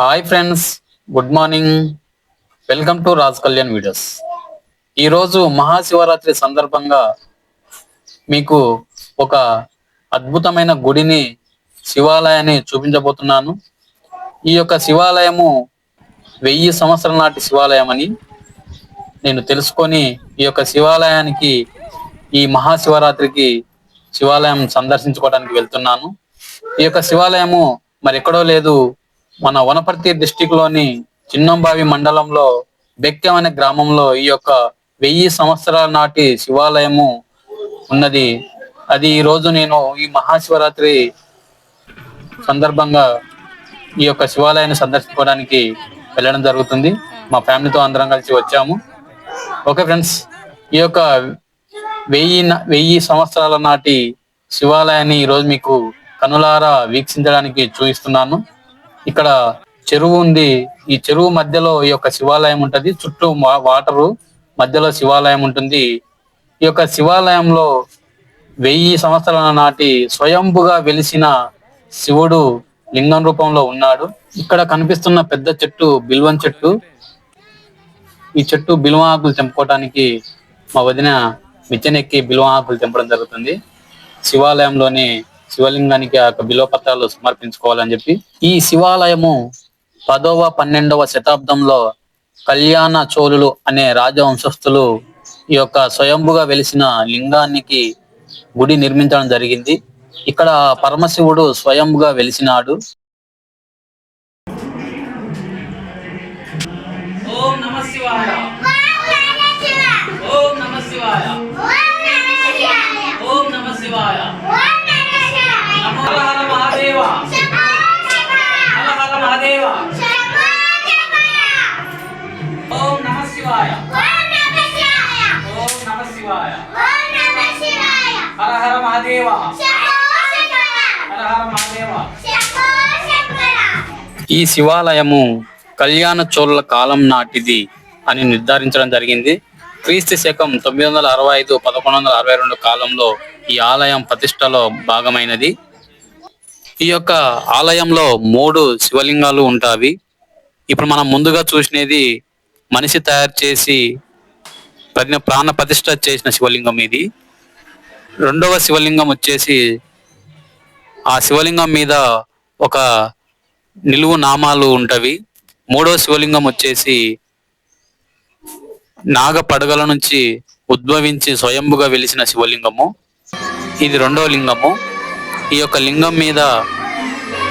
Hi friends good morning welcome to Raj Kalyan videos ఈరోజు మహాశివరాత్రి సందర్భంగా మీకు ఒక అద్భుతమైన గుడిని శివాలయాన్ని చూపించబోతున్నాను. ఈ యొక్క శివాలయము వెయ్యి సంవత్సరాల నాటి శివాలయం అని నేను తెలుసుకొని ఈ యొక్క శివాలయానికి ఈ మహాశివరాత్రికి శివాలయం సందర్శించుకోవడానికి వెళ్తున్నాను. ఈ యొక్క శివాలయము మరి ఎక్కడో లేదు. మన వనపర్తి డిస్టిక్లోని చిన్నంబావి మండలంలో బెక్కెం అనే గ్రామంలో ఈ యొక్క వెయ్యి సంవత్సరాల నాటి శివాలయము ఉన్నది. అది ఈ రోజు నేను ఈ మహాశివరాత్రి సందర్భంగా ఈ యొక్క శివాలయాన్ని సందర్శించుకోవడానికి వెళ్ళడం జరుగుతుంది. మా ఫ్యామిలీతో అందరం కలిసి వచ్చాము. ఓకే ఫ్రెండ్స్ ఈ యొక్క వెయ్యి వెయ్యి సంవత్సరాల నాటి శివాలయాన్ని ఈరోజు మీకు కనులారా వీక్షించడానికి చూపిస్తున్నాను. ఇక్కడ చెరువు ఉంది. ఈ చెరువు మధ్యలో ఈ యొక్క శివాలయం ఉంటది. చుట్టూ వాటరు మధ్యలో శివాలయం ఉంటుంది. ఈ యొక్క శివాలయంలో వెయ్యి సంవత్సరాల నాటి స్వయంభుగా వెలిసిన శివుడు లింగం రూపంలో ఉన్నాడు. ఇక్కడ కనిపిస్తున్న పెద్ద చెట్టు బిల్వం చెట్టు. ఈ చెట్టు బిల్వ ఆకులు తెంపుకోవడానికి మా వదిన మిచ్చనెక్కి బిల్వ ఆకులు తెంపడం జరుగుతుంది. శివాలయంలోని శివలింగానికి ఆ యొక్క పత్రాలు సమర్పించుకోవాలని చెప్పి ఈ శివాలయము పదవ పన్నెండవ శతాబ్దంలో కళ్యాణ చోళులు అనే రాజవంశస్థులు ఈ యొక్క స్వయంభుగా వెలిసిన లింగానికి గుడి నిర్మించడం జరిగింది. ఇక్కడ పరమశివుడు స్వయంభుగా వెలిసినాడు. ఓం నమ శివాయ. హర హర మహాదేవ. హర హర మహాదేవ. ఈ శివాలయము కళ్యాణ చోళుల కాలం నాటిది అని నిర్ధారించడం జరిగింది. క్రీస్తు శకం తొమ్మిది వందల అరవై ఐదు పదకొండు వందల అరవై రెండు కాలంలో ఈ ఆలయం ప్రతిష్టలో భాగమైనది. ఈ యొక్క ఆలయంలో మూడు శివలింగాలు ఉంటాయి ఇప్పుడు మనం ముందుగా చూసినది మనిషి తయారు చేసి ప్రజ్ఞ ప్రాణ ప్రతిష్ట చేసిన శివలింగం ఇది. రెండవ శివలింగం వచ్చేసి ఆ శివలింగం మీద ఒక నిలువు నామాలు ఉంటవి. మూడవ శివలింగం వచ్చేసి నాగ పడగల నుంచి ఉద్భవించి స్వయంభుగా వెలిసిన శివలింగము. ఇది రెండవ లింగము. ఈ యొక్క లింగం మీద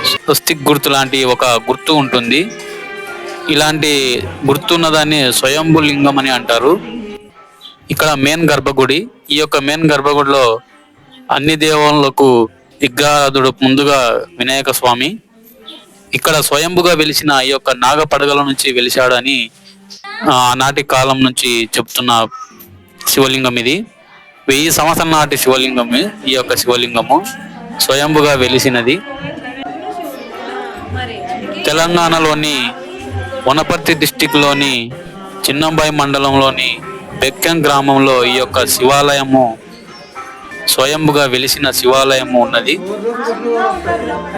స్వస్తిక్ గుర్తు లాంటి ఒక గుర్తు ఉంటుంది. ఇలాంటి గుర్తున్న దాన్ని స్వయంభు లింగం అని అంటారు. ఇక్కడ మెయిన్ గర్భగుడి. ఈ యొక్క మెయిన్ గర్భగుడిలో అన్ని దేవుళ్ళకు విగ్రహాదుడు ముందుగా వినాయక స్వామి. ఇక్కడ స్వయంభుగా వెలిసిన ఈ యొక్క నాగ పడగల నుంచి వెలిశాడని ఆనాటి కాలం నుంచి చెప్తున్న శివలింగం ఇది. వెయ్యి సంవత్సరం నాటి శివలింగం ఈ యొక్క శివలింగము. స్వయంభుగా వెలిసినది. తెలంగాణలోని వనపర్తి డిస్టిక్లోని చిన్నంబాయి మండలంలోని బెక్కం గ్రామంలో ఈ యొక్క శివాలయము స్వయంభుగా వెలిసిన శివాలయము ఉన్నది.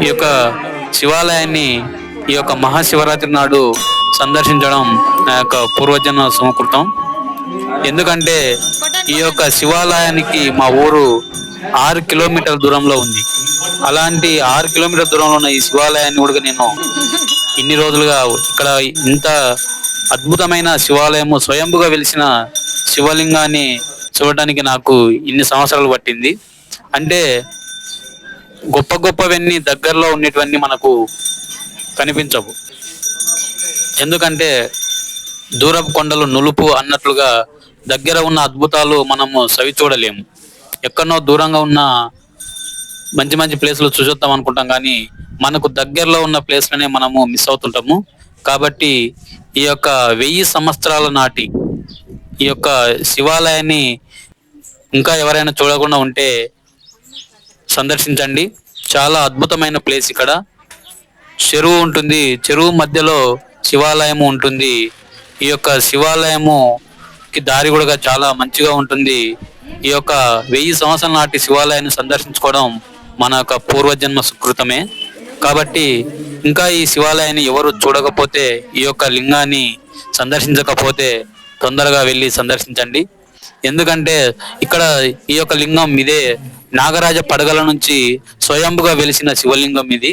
ఈ యొక్క శివాలయాన్ని ఈ యొక్క మహాశివరాత్రి నాడు సందర్శించడం నా యొక్క పూర్వజన్మ సమకృతం ఎందుకంటే ఈ యొక్క శివాలయానికి మా ఊరు ఆరు కిలోమీటర్ల దూరంలో ఉంది. అలాంటి ఆరు కిలోమీటర్ల దూరంలో ఉన్న ఈ శివాలయాన్ని కూడా నేను ఇన్ని రోజులుగా ఇక్కడ ఇంత అద్భుతమైన శివాలయము స్వయంభుగా వెలిసిన శివలింగాన్ని చూడటానికి నాకు ఇన్ని సంవత్సరాలు పట్టింది. అంటే గొప్ప గొప్పవన్నీ దగ్గరలో ఉండేటివన్నీ మనకు కనిపించవు. ఎందుకంటే దూరపు కొండలు నులుపు అన్నట్లుగా దగ్గర ఉన్న అద్భుతాలు మనము సవి చూడలేము. ఎక్కడో దూరంగా ఉన్న మంచి మంచి ప్లేసులు చూసొద్దాం అనుకుంటాం కానీ మనకు దగ్గరలో ఉన్న ప్లేస్లనే మనము మిస్ అవుతుంటాము. కాబట్టి ఈ యొక్క వెయ్యి సంవత్సరాల నాటి ఈ యొక్క శివాలయాన్ని ఇంకా ఎవరైనా చూడకుండా ఉంటే సందర్శించండి. చాలా అద్భుతమైన ప్లేస్ ఇక్కడ. చెరువు ఉంటుంది. చెరువు మధ్యలో శివాలయము ఉంటుంది. ఈ యొక్క శివాలయముకి దారి కూడా చాలా మంచిగా ఉంటుంది. ఈ యొక్క వెయ్యి సంవత్సరాల నాటి శివాలయాన్ని సందర్శించుకోవడం మన యొక్క పూర్వజన్మ సుకృతమే. కాబట్టి ఇంకా ఈ శివాలయాన్ని ఎవరు చూడకపోతే ఈ యొక్క లింగాన్ని సందర్శించకపోతే తొందరగా వెళ్ళి సందర్శించండి. ఎందుకంటే ఇక్కడ ఈ యొక్క లింగం ఇదే నాగరాజ పడగల నుంచి స్వయంభుగా వెలిసిన శివలింగం ఇది.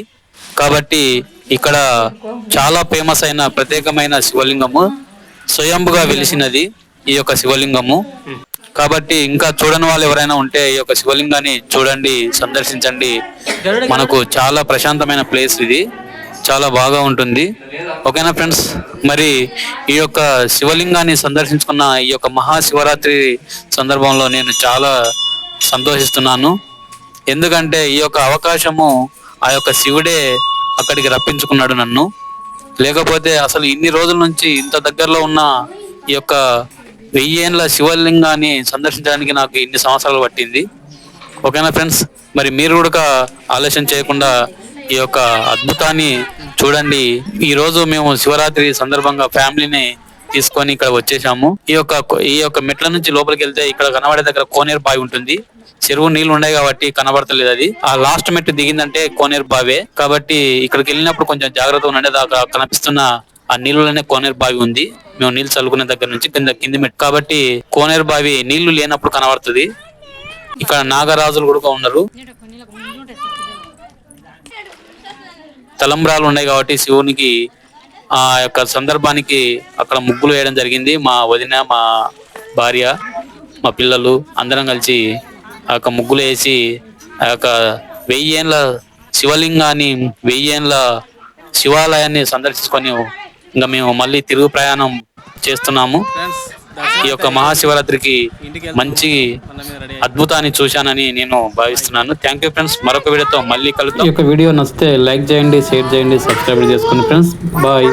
కాబట్టి ఇక్కడ చాలా ఫేమస్ అయిన ప్రత్యేకమైన శివలింగము స్వయంభుగా వెలిసినది ఈ యొక్క శివలింగము. కాబట్టి ఇంకా చూడని వాళ్ళు ఎవరైనా ఉంటే ఈ యొక్క శివలింగాన్ని చూడండి సందర్శించండి. మనకు చాలా ప్రశాంతమైన ప్లేస్ ఇది. చాలా బాగా ఉంటుంది. ఓకేనా ఫ్రెండ్స్? మరి ఈ యొక్క శివలింగాన్ని సందర్శించుకున్న ఈ యొక్క మహాశివరాత్రి సందర్భంలో నేను చాలా సంతోషిస్తున్నాను. ఎందుకంటే ఈ యొక్క అవకాశము ఆ యొక్క శివుడే అక్కడికి రప్పించుకున్నాడు నన్ను. లేకపోతే అసలు ఇన్ని రోజుల నుంచి ఇంత దగ్గరలో ఉన్న ఈ యొక్క వెయ్యేండ్ల శివలింగాన్ని సందర్శించడానికి నాకు ఇన్ని సంవత్సరాలు పట్టింది. ఓకేనా ఫ్రెండ్స్? మరి మీరు కూడా ఆలస్యం చేయకుండా ఈ యొక్క అద్భుతాన్ని చూడండి. ఈ రోజు మేము శివరాత్రి సందర్భంగా ఫ్యామిలీని తీసుకొని ఇక్కడ వచ్చేసాము. ఈ యొక్క ఈ యొక్క మెట్ల నుంచి లోపలికి వెళ్తే ఇక్కడ కనబడే దగ్గర కోనేరు బావి ఉంటుంది. చెరువు నీళ్ళు ఉన్నాయి కాబట్టి కనబడతలేదు అది. ఆ లాస్ట్ మెట్టు దిగిందంటే కోనేరు బావే. కాబట్టి ఇక్కడికి వెళ్ళినప్పుడు కొంచెం జాగ్రత్తగా ఉండండి. అక్కడ కనిపిస్తున్న ఆ నీళ్ళలోనే కోనేరు బావి ఉంది. మేము నీళ్ళు చల్లుకునే దగ్గర నుంచి కింద కింది మెట్టు. కాబట్టి కోనేరు బావి నీళ్ళు లేనప్పుడు కనబడుతుంది. ఇక్కడ నాగరాజులు కూడా ఉన్నారు. తలంబ్రాలు ఉన్నాయి కాబట్టి శివునికి ఆ యొక్క సందర్భానికి అక్కడ ముగ్గులు వేయడం జరిగింది. మా వదిన మా భార్య మా పిల్లలు అందరం కలిసి ఆ యొక్క ముగ్గులు వేసి ఆ యొక్క వెయ్యేళ్ళ శివలింగాన్ని వెయ్యేళ్ళ శివాలయాన్ని సందర్శించుకొని ఇంకా మేము మళ్ళీ తిరుగు ప్రయాణం చేస్తున్నాము. ఈ యొక్క మహాశివరాత్రికి మంచి అద్భుతాన్ని చూశానని నేను భావిస్తున్నాను. థ్యాంక్ యూ ఫ్రెండ్స్ మరొక వీడియోతో మళ్ళీ కలుద్దాం. ఈ యొక్క వీడియో నచ్చితే లైక్ చేయండి షేర్ చేయండి సబ్స్క్రైబ్ చేసుకోండి ఫ్రెండ్స్ బాయ్